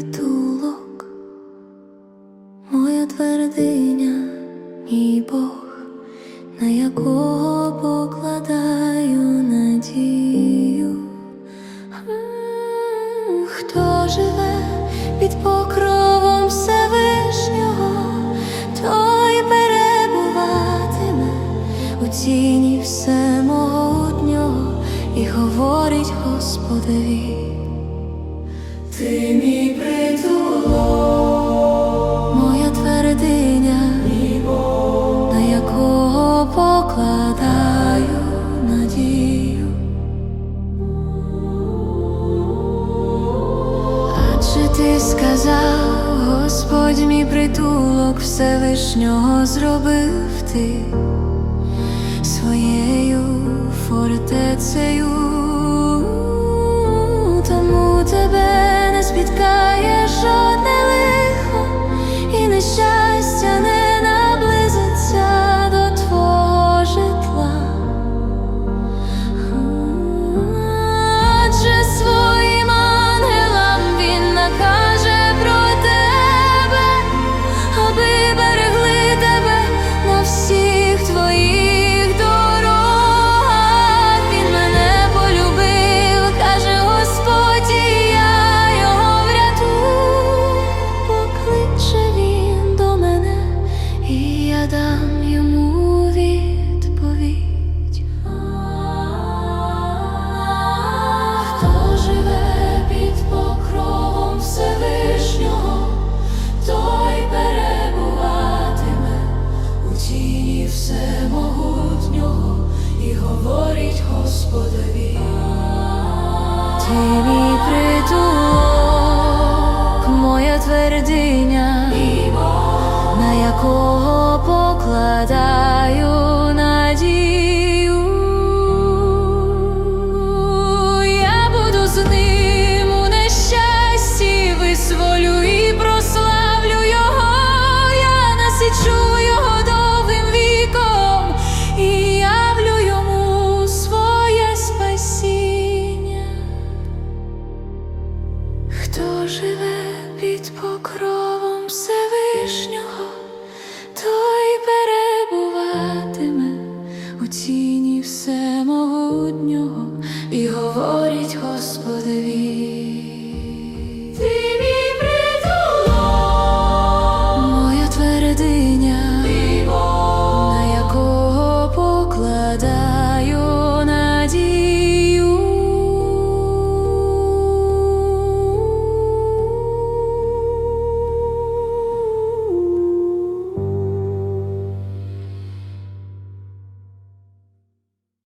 притулок, моя твердиня, мій Бог, на якого покладаю надію. Хто живе під покровом Всевишнього, той перебуватиме у тіні всемогутнього і говорить Господеві. Ти мій притулок, моя твердиня, мій Бог, на якого покладаю надію. Адже ти сказав, Господь мій притулок Всевишнього зробив ти своєю фортецею, притулок, моя твердиня, на якого покладаю покровом Всевишнього,